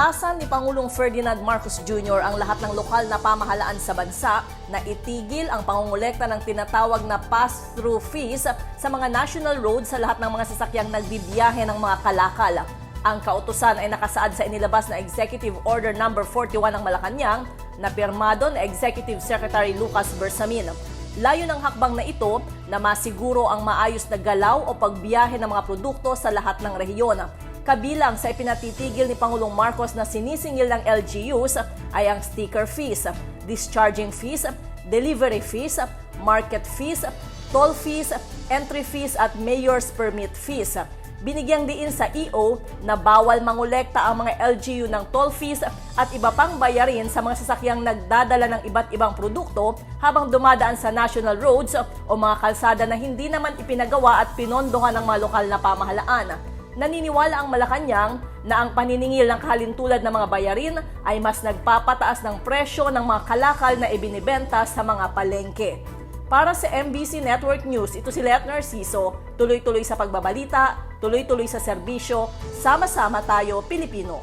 Inatasan ni Pangulong Ferdinand Marcos Jr. ang lahat ng lokal na pamahalaan sa bansa na itigil ang pangungulekta ng tinatawag na pass-through fees sa mga national roads sa lahat ng mga sasakyang nagbibiyahe ng mga kalakal. Ang kautusan ay nakasaad sa inilabas na Executive Order No. 41 ng Malacanang na pirmado na Executive Secretary Lucas Bersamin. Layo ng hakbang na ito na masiguro ang maayos na galaw o pagbiyahe ng mga produkto sa lahat ng rehiyon. Kabilang sa ipinatitigil ni Pangulong Marcos na sinisingil ng LGUs ay ang sticker fees, discharging fees, delivery fees, market fees, toll fees, entry fees at mayor's permit fees. Binigyang diin sa EO na bawal mangolekta ang mga LGU ng toll fees at iba pang bayarin sa mga sasakyang nagdadala ng iba't ibang produkto habang dumadaan sa national roads o mga kalsada na hindi naman ipinagawa at pinondohan ng mga lokal na pamahalaan. Naniniwala ang Malacanang na ang paniningil ng kahalintulad ng mga bayarin ay mas nagpapataas ng presyo ng mga kalakal na ibinibenta sa mga palengke. Para sa MBC Network News, ito si Let Narciso, tuloy-tuloy sa pagbabalita, tuloy-tuloy sa serbisyo, sama-sama tayo Pilipino.